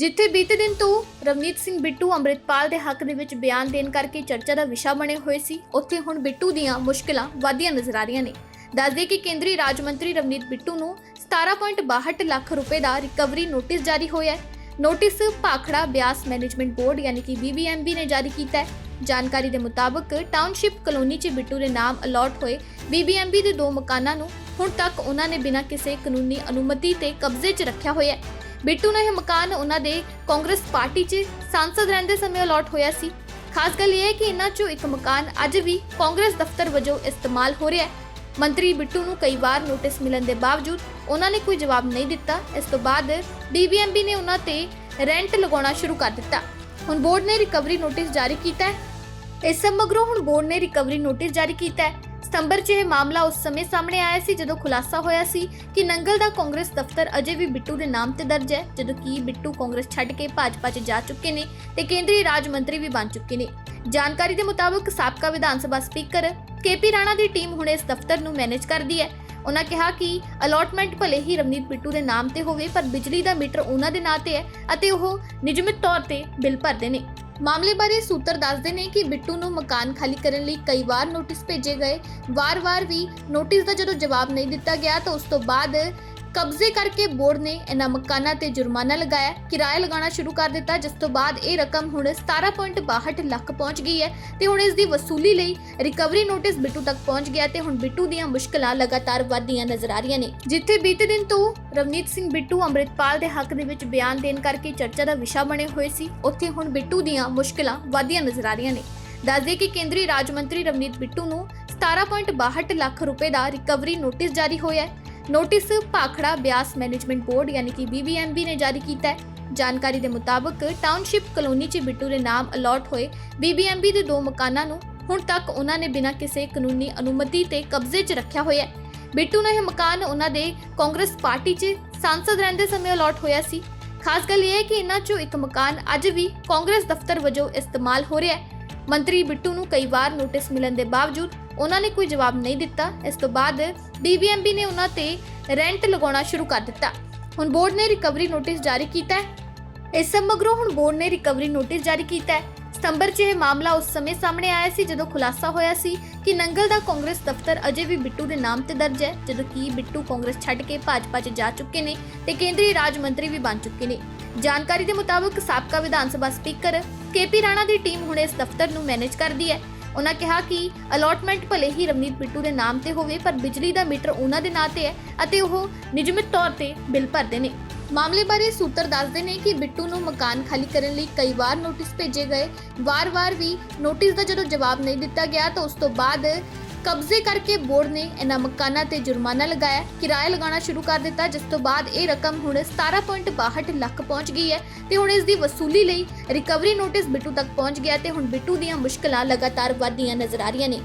ਜਿੱਥੇ ਬੀਤੇ ਦਿਨ ਤੋਂ ਰਵਨੀਤ ਸਿੰਘ ਬਿੱਟੂ ਅੰਮ੍ਰਿਤਪਾਲ ਦੇ ਹੱਕ ਦੇ ਵਿੱਚ ਬਿਆਨ ਦੇਣ ਕਰਕੇ ਚਰਚਾ ਦਾ ਵਿਸ਼ਾ ਬਣੇ ਹੋਏ ਸੀ, ਉੱਥੇ ਹੁਣ ਬਿੱਟੂ ਦੀਆਂ ਮੁਸ਼ਕਲਾਂ ਵਧੀਆਂ ਨਜ਼ਰ ਆ ਰਹੀਆਂ ਨੇ। ਦੱਸਦੇ ਕਿ ਕੇਂਦਰੀ ਰਾਜ ਮੰਤਰੀ ਰਵਨੀਤ ਬਿੱਟੂ ਨੂੰ 17.62 ਲੱਖ ਰੁਪਏ ਦਾ ਰਿਕਵਰੀ ਨੋਟਿਸ ਜਾਰੀ ਹੋਇਆ ਹੈ। Notice Bhakra Beas management board ਯਾਨੀ ਕਿ BBMB ਨੇ ਜਾਰੀ ਕੀਤਾ ਹੈ। ਜਾਣਕਾਰੀ ਦੇ ਮੁਤਾਬਕ ਟਾਊਨਸ਼ਿਪ ਕਲੋਨੀ 'ਚ ਬਿੱਟੂ ਦੇ ਨਾਮ ਅਲਾਟ ਹੋਏ BBMB ਦੇ ਦੋ ਮਕਾਨਾਂ ਨੂੰ ਹੁਣ ਤੱਕ ਉਹਨਾਂ ਨੇ ਬਿਨਾਂ ਕਿਸੇ ਕਾਨੂੰਨੀ ਅਨੁਮਤੀ ਤੇ ਕਬਜ਼ੇ 'ਚ ਰੱਖਿਆ ਹੋਇਆ ਹੈ। ਬਿੱਟੂ ਨੂੰ ਇਹ ਮਕਾਨ ਉਹਨਾਂ ਦੇ ਕਾਂਗਰਸ ਪਾਰਟੀ 'ਚ ਸੰਸਦ ਰਹਿੰਦੇ ਸਮੇਂ ਅਲਾਟ ਹੋਇਆ ਸੀ। ਖਾਸ ਗੱਲ ਇਹ ਹੈ ਕਿ ਇਹਨਾਂ 'ਚੋਂ ਇੱਕ ਮਕਾਨ ਅੱਜ ਵੀ ਕਾਂਗਰਸ ਦਫ਼ਤਰ ਵਜੋਂ ਇਸਤੇਮਾਲ ਹੋ ਰਿਹਾ ਹੈ। ਮੰਤਰੀ ਬਿੱਟੂ ਨੂੰ ਕਈ ਵਾਰ ਨੋਟਿਸ ਮਿਲਣ ਦੇ ਬਾਵਜੂਦ ਉਹਨਾਂ ਨੇ ਕੋਈ ਜਵਾਬ ਨਹੀਂ ਦਿੱਤਾ। ਇਸ ਤੋਂ ਬਾਅਦ BBMB ਨੇ ਉਹਨਾਂ ਤੇ ਰੈਂਟ ਲਗਾਉਣਾ ਸ਼ੁਰੂ ਕਰ ਦਿੱਤਾ। ਹੁਣ ਬੋਰਡ ਨੇ ਰਿਕਵਰੀ ਨੋਟਿਸ ਜਾਰੀ ਕੀਤਾ ਹੈ। ਇਸ ਸਮਗਰੋਂ ਹੁਣ ਬੋਰਡ ਨੇ ਰਿਕਵਰੀ ਨੋਟਿਸ ਜਾਰੀ ਕੀਤਾ ਹੈ। ਸਤੰਬਰ 'ਚ ਇਹ ਮਾਮਲਾ ਉਸ ਸਮੇਂ ਸਾਹਮਣੇ ਆਇਆ ਸੀ ਜਦੋਂ ਖੁਲਾਸਾ ਹੋਇਆ ਸੀ ਕਿ ਨੰਗਲ ਦਾ ਕਾਂਗਰਸ ਦਫ਼ਤਰ ਅਜੇ ਵੀ ਬਿੱਟੂ ਦੇ ਨਾਮ ਤੇ ਦਰਜ ਹੈ। ਜਦੋਂ ਕਿ ਬਿੱਟੂ ਕਾਂਗਰਸ ਛੱਡ ਕੇ ਭਾਜਪਾ 'ਚ ਜਾ ਚੁੱਕੇ ਨੇ ਤੇ ਕੇਂਦਰੀ ਰਾਜ ਮੰਤਰੀ ਵੀ ਬਣ ਚੁੱਕੇ ਨੇ। ਜਾਣਕਾਰੀ ਦੇ ਮੁਤਾਬਕ ਸਾਬਕਾ Vidhan Sabha speaker K P Rana ਦੀ ਟੀਮ ਹੁਣ ਇਸ ਦਫ਼ਤਰ ਨੂੰ ਮੈਨੇਜ ਕਰਦੀ ਹੈ। ਉਹਨਾਂ ਕਿਹਾ ਕਿ ਅਲਾਟਮੈਂਟ ਭਲੇ ਹੀ ਰਵਨੀਤ ਬਿੱਟੂ ਦੇ ਨਾਮ ਤੇ ਹੋਵੇ, ਪਰ ਬਿਜਲੀ ਦਾ ਮੀਟਰ ਉਹਨਾਂ ਦੇ ਨਾਂ ਤੇ ਹੈ ਅਤੇ ਉਹ ਨਿਯਮਿਤ ਤੌਰ ਤੇ ਬਿੱਲ ਭਰਦੇ ਨੇ। ਮਾਮਲੇ ਬਾਰੇ ਸੂਤਰ ਦੱਸਦੇ ਨੇ ਕਿ ਬਿੱਟੂ ਨੂੰ ਮਕਾਨ ਖਾਲੀ ਕਰਨ ਲਈ ਕਈ ਵਾਰ ਨੋਟਿਸ ਭੇਜੇ ਗਏ। ਵਾਰ-ਵਾਰ ਵੀ ਨੋਟਿਸ ਦਾ ਜਦੋਂ ਜਵਾਬ ਨਹੀਂ ਦਿੱਤਾ ਗਿਆ ਤਾਂ ਉਸ ਤੋਂ ਬਾਅਦ ਕਬਜ਼ੇ ਕਰਕੇ ਬੋਰਡ ਨੇ ਇਹਨਾਂ ਮਕਾਨਾਂ ਤੇ ਜੁਰਮਾਨਾ ਲਗਾਇਆ। ਕਿਰਾਇਆ ਲਗਾਉਣਾ ਸ਼ੁਰੂ ਕਰ ਦਿੱਤਾ, ਜਿਸ ਤੋਂ ਬਾਅਦ ਇਹ ਰਕਮ ਹੁਣ 17.62 ਲੱਖ ਪਹੁੰਚ ਗਈ ਹੈ ਤੇ ਹੁਣ ਇਸ ਦੀ ਵਸੂਲੀ ਲਈ ਰਿਕਵਰੀ ਨੋਟਿਸ ਬਿੱਟੂ ਤੱਕ ਪਹੁੰਚ ਗਿਆ ਤੇ ਹੁਣ ਬਿੱਟੂ ਦੀਆਂ ਮੁਸ਼ਕਲਾਂ ਲਗਾਤਾਰ ਵਧਦੀਆਂ ਨਜ਼ਰ ਆ ਰਹੀਆਂ ਨੇ। ਜਿੱਥੇ ਬੀਤੇ ਦਿਨ ਤੋਂ ਰਵਨੀਤ ਸਿੰਘ ਬਿੱਟੂ ਅੰਮ੍ਰਿਤਪਾਲ ਦੇ ਹੱਕ ਦੇ ਵਿੱਚ ਬਿਆਨ ਦੇਣ ਕਰਕੇ ਚਰਚਾ ਦਾ ਵਿਸ਼ਾ ਬਣੇ ਹੋਏ ਸੀ, ਉੱਥੇ ਹੁਣ ਬਿੱਟੂ ਦੀਆਂ ਮੁਸ਼ਕਲਾਂ ਵਧੀਆਂ ਨਜ਼ਰ ਆ ਰਹੀਆਂ ਨੇ। ਦੱਸਦੇ ਕਿ ਕੇਂਦਰੀ ਰਾਜ ਮੰਤਰੀ ਰਵਨੀਤ ਬਿੱਟੂ ਨੂੰ 17.62 ਲੱਖ ਰੁਪਏ ਦਾ ਰਿਕਵਰੀ ਨੋਟਿਸ ਜਾਰੀ ਹੋਇਆ ਹੈ। Notice Bhakra Beas management board ਯਾਨੀ ਕਿ BBMB ਨੇ ਜਾਰੀ ਕੀਤਾ ਹੈ ਜਾਣਕਾਰੀ ਦੇ ਮੁਤਾਬਕ ਟਾਊਨਸ਼ਿਪ ਕਲੋਨੀ 'ਚ ਬਿੱਟੂ ਦੇ ਨਾਮ ਅਲਾਟ ਹੋਏ BBMB ਦੇ ਦੋ ਮਕਾਨਾਂ ਨੂੰ ਹੁਣ ਤੱਕ ਉਹਨਾਂ ਨੇ ਬਿਨਾਂ ਕਿਸੇ ਕਾਨੂੰਨੀ ਅਨੁਮਤੀ ਤੇ ਕਬਜ਼ੇ 'ਚ ਰੱਖਿਆ ਹੋਇਆ ਹੈ ਬਿੱਟੂ ਨੂੰ ਇਹ ਮਕਾਨ ਉਹਨਾਂ ਦੇ ਕਾਂਗਰਸ ਪਾਰਟੀ 'ਚ ਸੰਸਦ ਰਹਿੰਦੇ ਸਮੇਂ ਅਲਾਟ ਹੋਇਆ ਸੀ ਖਾਸ ਗੱਲ ਇਹ ਹੈ ਕਿ ਇਹਨਾਂ 'ਚੋਂ ਇੱਕ ਮਕਾਨ ਅੱਜ ਵੀ ਕਾਂਗਰਸ ਦਫ਼ਤਰ ਵਜੋਂ ਇਸਤੇਮਾਲ ਹੋ ਰਿਹਾ ਹੈ ਮੰਤਰੀ ਬਿੱਟੂ ਨੂੰ ਕਈ ਵਾਰ ਨੋਟਿਸ ਮਿਲਣ ਦੇ ਬਾਵਜੂਦ ਉਹਨਾਂ ਨੇ ਕੋਈ ਜਵਾਬ ਨਹੀਂ ਦਿੱਤਾ ਇਸ ਤੋਂ ਬਾਅਦ BBMB ਨੇ ਉਹਨਾਂ ਤੇ ਰੈਂਟ ਲਗਾਉਣਾ ਸ਼ੁਰੂ ਕਰ ਦਿੱਤਾ। ਹੁਣ ਬੋਰਡ ਨੇ ਰਿਕਵਰੀ ਨੋਟਿਸ ਜਾਰੀ ਕੀਤਾ ਹੈ। ਇਸ ਸਮਗਰੋਂ ਹੁਣ ਬੋਰਡ ਨੇ ਰਿਕਵਰੀ ਨੋਟਿਸ ਜਾਰੀ ਕੀਤਾ ਹੈ। ਸਤੰਬਰ 'ਚ ਇਹ ਮਾਮਲਾ ਉਸ ਸਮੇਂ ਸਾਹਮਣੇ ਆਇਆ ਸੀ ਜਦੋਂ ਖੁਲਾਸਾ ਹੋਇਆ ਸੀ ਕਿ ਨੰਗਲ ਦਾ ਕਾਂਗਰਸ ਦਫ਼ਤਰ ਅਜੇ ਵੀ ਬਿੱਟੂ ਦੇ ਨਾਮ ਤੇ ਦਰਜ ਹੈ, ਜਦੋਂ ਕਿ ਬਿੱਟੂ ਕਾਂਗਰਸ ਛੱਡ ਕੇ ਭਾਜਪਾ 'ਚ ਜਾ ਚੁੱਕੇ ਨੇ ਤੇ ਕੇਂਦਰੀ ਰਾਜ ਮੰਤਰੀ ਵੀ ਬਣ ਚੁੱਕੇ ਨੇ। ਜਾਣਕਾਰੀ ਦੇ ਮੁਤਾਬਕ ਸਾਬਕਾ Vidhan Sabha speaker K P Rana ਦੀ ਟੀਮ ਹੁਣ ਇਸ ਦਫ਼ਤਰ ਨੂੰ ਮੈਨੇਜ ਕਰਦੀ ਹੈ। ਉਹਨਾਂ ਕਿਹਾ ਕਿ ਅਲੋਟਮੈਂਟ ਭਲੇ ਹੀ ਰਵਨੀਤ ਬਿੱਟੂ ਦੇ ਨਾਮ ਤੇ ਹੋਵੇ, ਪਰ ਬਿਜਲੀ ਦਾ ਮੀਟਰ ਉਹਨਾਂ ਦੇ ਨਾਂ ਤੇ ਹੈ ਅਤੇ ਉਹ ਨਿਯਮਿਤ ਤੌਰ ਤੇ ਬਿੱਲ ਭਰਦੇ ਨੇ। ਮਾਮਲੇ ਬਾਰੇ ਸੂਤਰ ਦੱਸਦੇ ਨੇ ਕਿ ਬਿੱਟੂ ਨੂੰ ਮਕਾਨ ਖਾਲੀ ਕਰਨ ਲਈ ਕਈ ਵਾਰ ਨੋਟਿਸ ਭੇਜੇ ਗਏ। ਵਾਰ-ਵਾਰ ਵੀ ਨੋਟਿਸ ਦਾ ਜਦੋਂ ਜਵਾਬ ਨਹੀਂ ਦਿੱਤਾ ਗਿਆ ਤਾਂ ਉਸ ਤੋਂ ਬਾਅਦ ਕਬਜ਼ੇ ਕਰਕੇ ਬੋਰਡ ਨੇ ਇਹਨਾਂ ਮਕਾਨਾਂ ਤੇ ਜੁਰਮਾਨਾ ਲਗਾਇਆ। ਕਿਰਾਇਆ ਲਗਾਉਣਾ ਸ਼ੁਰੂ ਕਰ ਦਿੱਤਾ, ਜਿਸ ਤੋਂ ਬਾਅਦ ਇਹ ਰਕਮ ਹੁਣ 17.62 ਲੱਖ ਪਹੁੰਚ ਗਈ ਹੈ ਤੇ ਹੁਣ ਇਸ ਦੀ ਵਸੂਲੀ ਲਈ ਰਿਕਵਰੀ ਨੋਟਿਸ ਬਿੱਟੂ ਤੱਕ ਪਹੁੰਚ ਗਿਆ ਤੇ ਹੁਣ ਬਿੱਟੂ ਦੀਆਂ ਮੁਸ਼ਕਲਾਂ ਲਗਾਤਾਰ ਵਧਦੀਆਂ ਨਜ਼ਰ ਆ ਰਹੀਆਂ ਨੇ।